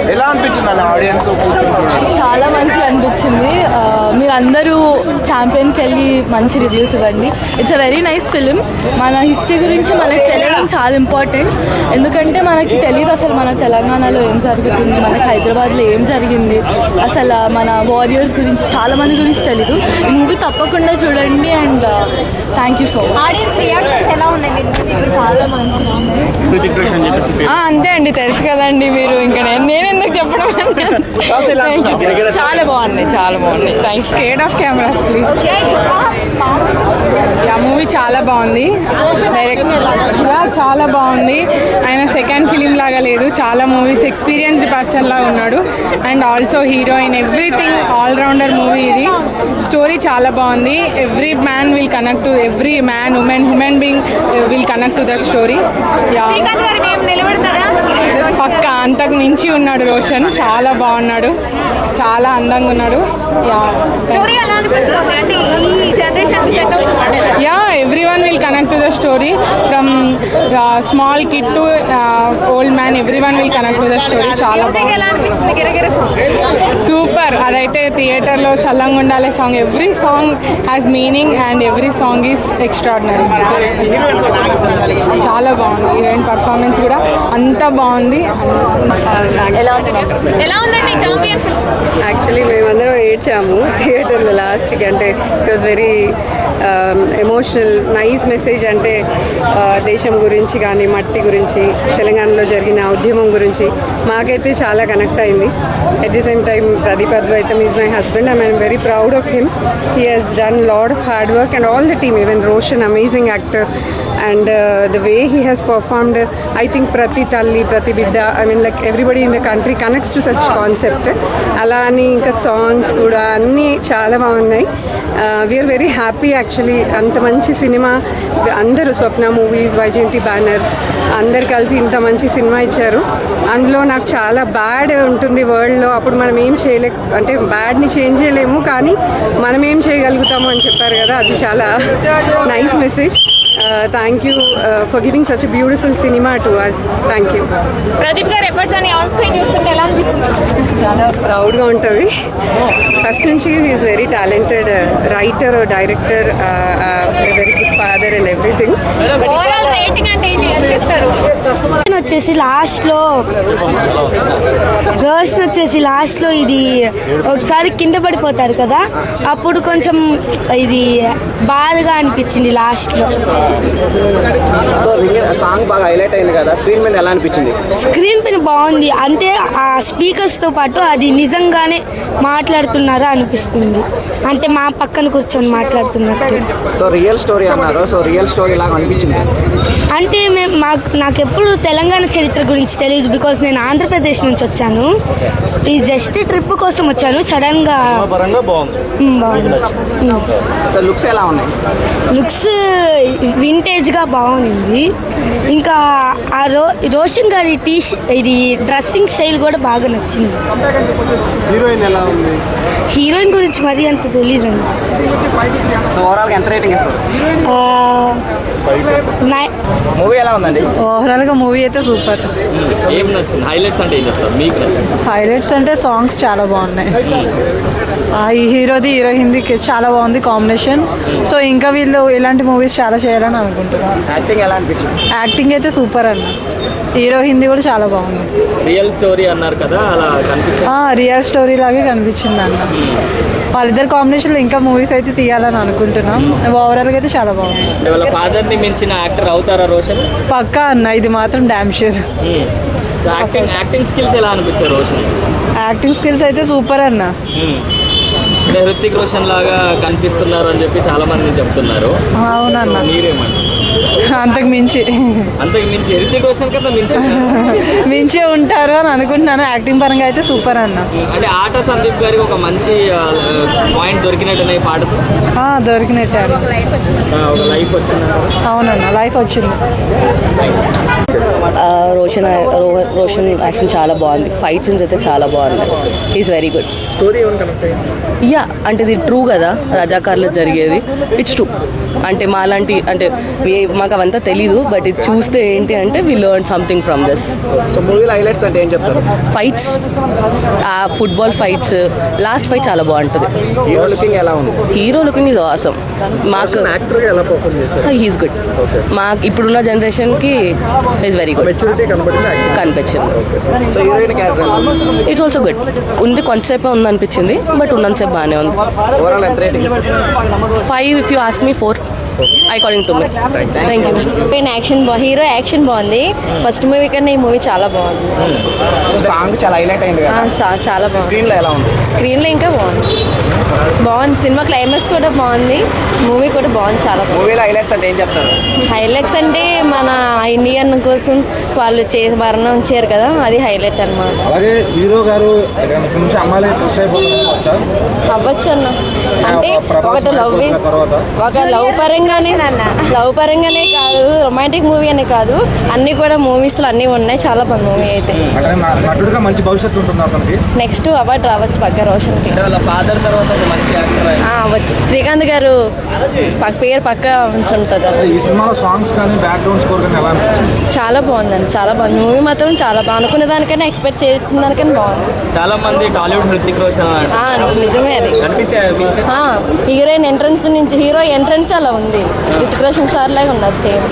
ఎలా అనిపించింది అన్న ఆడియన్స్ చాలా మంచిగా అనిపించింది. మీరు అందరూ ఛాంపియన్కి వెళ్ళి మంచి రివ్యూస్ ఇవ్వండి. It's a very nice film మన హిస్టరీ గురించి మనకి తెలియడం చాలా ఇంపార్టెంట్ ఎందుకంటే మనకి తెలియదు అసలు మన తెలంగాణలో ఏం జరుగుతుంది మనకి హైదరాబాద్లో ఏం జరిగింది. అసలు మన వారియర్స్ గురించి చాలా మంది గురించి తెలీదు. ఈ మూవీ తప్పకుండా చూడండి and thank you so much అంతే అండి తెలుసు కదండి మీరు. ఇంకా నేను నేను ఎందుకు చెప్పడం. చాలా బాగున్నాయి చాలా బాగున్నాయి. థ్యాంక్ యూ కేడ్ ఆఫ్ కెమెరాస్ ప్లీజ్ ఆ మూవీ చాలా బాగుంది. చాలా బాగుంది. ఆయన సెకండ్ ఫిలిం లాగా లేదు. చాలా మూవీస్ ఎక్స్పీరియన్స్డ్ పర్సన్ లాగా ఉన్నాడు. And also heroine everything all rounder movie ఇది. స్టోరీ చాలా బాగుంది. Every man will connect to every man woman human being will connect to that story పక్క అంతకు మించి ఉన్నాడు రోషన్. చాలా బాగున్నాడు. చాలా అందంగా ఉన్నాడు. Yeah every one will connect to the story from small kid to man every one will connect to the story చాలా సూపర్ అదైతే థియేటర్లో చల్లంగా ఉండాలి song every song has meaning and every song is extraordinary చాలా బాగుంది. Heroine performance కూడా అంత బాగుంది. ఎలా ఉందండి ఛాంపియన్ ఫిల్మ్ యాక్చువల్లీ మేమందరం ఏడ్చాము థియేటర్లో లాస్ట్కి అంటే it was very emotional nice message అంటే దేశం గురించి కానీ మట్టి గురించి తెలంగాణలో జరిగిన ఉద్యమం గురించి మాకైతే చాలా కనెక్ట్ అయింది. At the same time Pradeep Advaitham is my husband I I'm very proud of him he has done lot of hard work and all the team even Roshan amazing actor and the way he has performed I think ప్రతి తల్లి ప్రతి బిడ్డ I mean like everybody in the country connects to such concept అలా అని ఇంకా songs కూడా అన్నీ చాలా బాగున్నాయి. వీఆర్ వెరీ హ్యాపీ యాక్చువల్లీ అంత మంచి సినిమా అందరూ స్వప్న మూవీస్ వైజయంతి బ్యానర్ అందరు కలిసి ఇంత మంచి సినిమా ఇచ్చారు. అందులో నాకు చాలా బ్యాడ్ ఉంటుంది వరల్డ్లో. అప్పుడు మనం ఏం చేయలే అంటే బ్యాడ్ని చేంజ్ చేయలేము కానీ మనం ఏం చేయగలుగుతాము అని చెప్పారు కదా అది చాలా nice message thank you for giving such beautiful cinema to us thank you Pradeep గారు ఎఫర్ట్స్ అని ఆన్ స్క్రీన్ చూస్తుంటే ఎలా అనిపిస్తుంది? చాలా ప్రౌడ్గా ఉంటుంది. ఫస్ట్ నుంచి is very talented writer director very good father and everything వచ్చేసి లాస్ట్లో రోషన్ వచ్చేసి లాస్ట్లో ఇది ఒకసారి కింద పడిపోతారు కదా అప్పుడు కొంచెం ఇది బాధగా అనిపించింది లాస్ట్లో సో సాంగ్ బాగా హైలైట్ అయింది కదా స్క్రీన్ మీద ఎలా అనిపించింది? స్క్రీన్ పైన బాగుంది. అంటే ఆ స్పీకర్స్తో పాటు అది నిజంగానే మాట్లాడుతున్నారా అనిపిస్తుంది. అంటే మా పక్కన కూర్చొని మాట్లాడుతున్నట్టు. సో రియల్ స్టోరీ అన్నారు సో రియల్ స్టోరీ లాగా అనిపించింది అంటే మేము మాకు నాకు ఎప్పుడు తెలంగాణ చరిత్ర గురించి తెలియదు బికాస్ నేను ఆంధ్రప్రదేశ్ నుంచి వచ్చాను. ఈ జస్ట్ ట్రిప్ కోసం వచ్చాను. సడన్గా లుక్స్ ఎలా ఉన్నాయి? లుక్స్ వింటేజ్గా బాగుంది. ఇంకా ఆ రో రోషన్ గారి టీ ఇది డ్రెస్సింగ్ స్టైల్ కూడా బాగా నచ్చింది. హీరోయిన్ ఎలా ఉంది? హీరోయిన్ గురించి మరీ అంత తెలియదండి సో ఓవరాల్ ఎంత రేటింగ్ ఇస్తారు? మూవీ ఎలా ఉందండి? ఓవరాల్గా మూవీ అయితే సూపర్ ఏం నచ్చింది? హైలైట్స్ అంటే ఏం చెప్తారు మీకు నచ్చింది? హైలైట్స్ అంటే సాంగ్స్ చాలా బాగున్నాయి. ఆ, ఈ హీరోది హీరోయిన్ది చాలా బాగుంది కాంబినేషన్ సో ఇంకా వీళ్ళు ఇలాంటి మూవీస్ చాలా చేయాలని అనుకుంటున్నాను యాక్టింగ్ ఎలా అనిపించింది? యాక్టింగ్ అయితే సూపర్ అన్న. హీరో హిందీ కూడా చాలా బాగుంది. రియల్ స్టోరీ అన్నారు కదా అలా కనిపించింది? రియల్ స్టోరీ లాగే కనిపించింది అన్న. వాళ్ళిద్దరు కాంబినేషన్లో ఇంకా మూవీస్ అయితే తీయాలని అనుకుంటున్నాం. ఓవరాల్గా అయితే చాలా బాగుంది. అంటే వాళ్ళ ఫాదర్ని మించిన యాక్టర్ అవుతారా రోషన్? పక్కా అన్న ఇది మాత్రం damn sure acting acting skills ఎలా అనిపించారు రోషన్ యాక్టింగ్ స్కిల్స్ అయితే సూపర్ అన్న. హృతిక్ రోషన్ లాగా కనిపిస్తున్నారు అని చెప్పి చాలా మంది చెప్తున్నారు. అవునన్న. అంతకు మించి. అంతకు మించి. హృతిక్ రోషన్ కన్నా మించి? మించే ఉంటారు అని అనుకుంటున్నాను. యాక్టింగ్ పరంగా అయితే సూపర్ అన్న. అంటే ఆట సందీప్ గారికి ఒక మంచి పాయింట్ దొరికినట్టారు ఆ, ఒక లైఫ్ వచ్చింది అవునన్న లైఫ్ వచ్చింది. రోషన్ రోషన్ యాక్షన్ చాలా బాగుంది. ఫైట్ సీన్స్ అయితే చాలా బాగున్నాయి. Is very good story ya అంటే ఇది ట్రూ కదా? రజాకార్లో జరిగేది. ఇట్స్ ట్రూ అంటే మాలాంటి అంటే మాకు అవంతా తెలీదు బట్ ఇది చూస్తే ఏంటి అంటే we learn something from this so మూవీలో హైలైట్స్ అంటే ఏం చెప్తారు? ఫైట్స్ ఆ ఫుట్బాల్ ఫైట్స్ లాస్ట్ ఫైట్ చాలా బాగుంటుంది. హీరో లుకింగ్ ఎలా ఉంది? హీరో లుకింగ్ ఇస్ ఆసమ్ మాకు ఎలా చేశారు? హీస్ గుడ్ మాకు ఇప్పుడున్న జనరేషన్కి ఈజ్ వెరీ గుడ్ మెచ్యూరిటీ కనబడింది? కనిపించింది. So heroine character it's also good ఉంది కొంతసేపే ఉంది అనిపించింది బట్ ఉన్నంతసేపు బాగానే ఉంది. Five if you ask me four according to me thank you action hero action బాగుంది ఫస్ట్ మూవీ కన్నా ఈ మూవీ చాలా బాగుంది. సాంగ్ చాలా హైలైట్ అయింది చాలా బాగుంది. స్క్రీన్లో ఎలా ఉంది? స్క్రీన్లో ఇంకా బాగుంది. బాగుంది. సినిమా క్లైమాక్స్ కూడా బాగుంది. మూవీ కూడా బాగుంది చాలా. మూవీలో హైలైట్స్ అంటే ఏం చెప్తారు? హైలైట్స్ అంటే మన ఇండియన్ కోసం వాళ్ళు చే మరణం ఇచ్చారు కదా అది హైలైట్ అన్నమాట. అలాగే హీరో గారు నుంచి అమ్మాయిలు అవ్వచ్చు అన్న. అంటే ఒకటి లవ్ ఒక లవ్ పరంగానే లవ్ పరంగానే కాదు రొమాంటిక్ మూవీ అనే కాదు అన్ని కూడా మూవీస్లో అన్నీ ఉన్నాయి చాలా బాగుంది మూవీ అయితే. మంచి భవిష్యత్తు ఉంటుంది నెక్స్ట్ అవార్డు రావచ్చు పక్క రోషన్కి. ఫాదర్ తర్వాత శ్రీకాంత్ గారు పక్క పేరు పక్క ఉంచి ఉంటుంది అది. ఈ సినిమాలో సాంగ్స్ కానీ బ్యాక్గ్రౌండ్ స్కోర్ కానీ ఎలా అనిపించింది చాలా బాగుందండి చాలా బాగుంది. మూవీ మాత్రం చాలా బాగుంది. అనుకునే దానికన్నా ఎక్స్పెక్ట్ చేసిన దానికన్నా బాగుంది. చాలా మంది టాలీవుడ్ హృతిక్ రోషన్ నిజమే అది. హీరోయిన్ ఎంట్రన్స్ నుంచి హీరో ఎంట్రన్స్ అలా ఉంది. రితిక్ రోషన్ సార్ లాగా ఉన్నారు సేమ్.